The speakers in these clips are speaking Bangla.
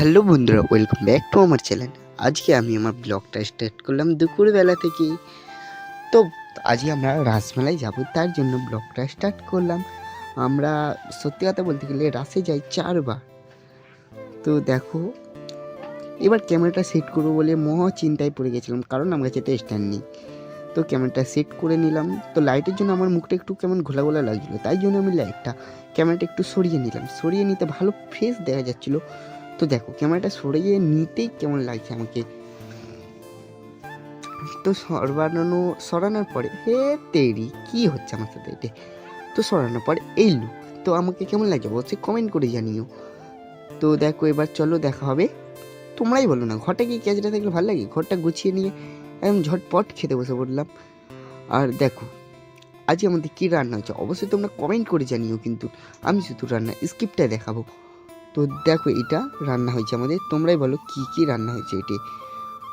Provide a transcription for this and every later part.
হ্যালো বন্ধুরা ওয়েলকাম ব্যাক টু আমার চ্যানেল আজকে আমি আমার ব্লগটা স্টার্ট করলাম দুপুরবেলা থেকে তো আজকে আমরা রাসমেলায় যাব, তার জন্য ব্লগটা স্টার্ট করলাম। আমরা সত্যি কথা বলতে গেলে রাসে যাই চারবার। তো দেখো, এবার ক্যামেরাটা সেট করব বলে মহা চিন্তায় পড়ে গেছিলাম, কারণ আমার কাছে তো স্ট্যান্ড নেই। তো ক্যামেরাটা সেট করে নিলাম। তো লাইটের জন্য আমার মুখটা একটু কেমন ঘোলা ঘোলা লাগছিল, তাই জন্য আমি লাইটটা ক্যামেরাটা একটু সরিয়ে নিলাম। সরিয়ে নিতে ভালো ফ্রেশ দেখা যাচ্ছিল। তো দেখো, ক্যামেরাটা সরিয়ে নিতেই কেমন লাগছে আমাকে। তো সরানো সরানোর পরে, হে তেরি, কি হচ্ছে আমার সাথে এটা? তো সরানোর পরে এই লুক তো আমাকে কেমন লাগে অবশ্যই কমেন্ট করে জানিও। তো দেখো, এবার চলো দেখা হবে। তোমরাই বলো না, ঘরটা কি ক্যাচটা থাকলে ভালো লাগে? ঘরটা গুছিয়ে নিয়ে একদম ঝটপট খেতে বসে পড়লাম। আর দেখো, আজকে আমাদের কী রান্না হচ্ছে? অবশ্যই তোমরা কমেন্ট করে জানিও কিন্তু। আমি শুধু রান্না স্ক্রিপ্টটা দেখাবো। তো দেখো এটা রান্না হয়েছে। আমাদের তোমরাই বলো কি কি রান্না হয়েছে এটি।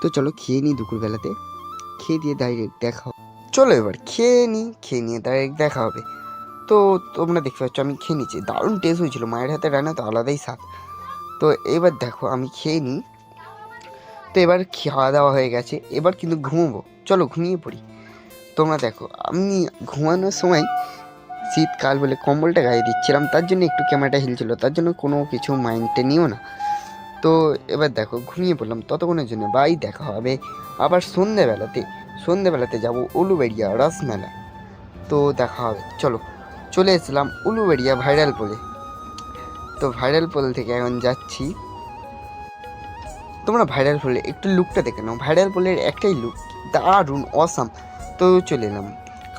তো চলো খেয়ে নিই দুপুরবেলাতে। খেয়ে দিয়ে ডাইরেক্ট দেখা চলো এবার খেয়ে নিই, খেয়ে নিয়ে ডাইরেক্ট দেখা হবে। তো তোমরা দেখতে পাচ্ছ আমি খেয়ে নিচ্ছি। দারুণ টেস্ট হয়েছিল। মায়ের হাতে রান্না তো আলাদাই স্বাদ। তো এবার দেখো আমি খেয়ে নিই। তো এবার খাওয়া দাওয়া হয়ে গেছে। এবার কিন্তু ঘুমোবো। চলো ঘুমিয়ে পড়ি। তোমরা দেখো আমি ঘুমানোর সময় শীতকাল বলে কম্বলটা গায়ে দিচ্ছিলাম, তার জন্য একটু ক্যামেরাটা হিলছিল তার জন্য কোনো কিছু মাইন্ডে নিও না। তো এবার দেখো, ঘুমিয়ে পড়লাম ততক্ষণের জন্য, বাই, দেখা হবে। আবার সন্ধেবেলাতে সন্ধেবেলাতে যাব উলুবেড়িয়া রসমেলা। তো দেখা হবে, চলো, চলে এসলাম উলুবেড়িয়া ভাইরাল পোলে তো ভাইরাল পোল থেকে এখন যাচ্ছি। তোমরা ভাইরাল পোলে একটু লুকটা দেখে নাও। ভাইরাল পোলের একটাই লুক দারুণ অসাম তো চলে এলাম।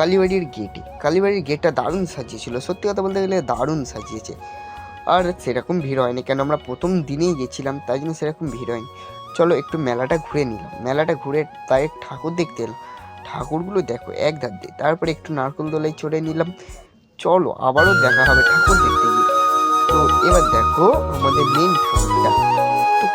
কালীবাড়ির গেটে কালীবাড়ির গেটটা দারুণ সাজিয়েছিল। সত্যি কথা বলতে গেলে দারুণ সাজিয়েছে। আর সেরকম ভিড় হয়নি। কেন? আমরা প্রথম দিনেই গেছিলাম, তাই জন্য সেরকম ভিড় হয়নি। চলো একটু মেলাটা ঘুরে নিলাম। মেলাটা ঘুরে তাই ঠাকুর দেখতে এলাম। ঠাকুরগুলো দেখো, এক ধার দিয়ে। তারপরে একটু নারকল দোলায় চড়ে নিলাম। চলো, আবারও দেখা হবে ঠাকুর দেখতে গিয়ে। তো এবার দেখো আমাদের মেন ঠাকুরটা। তো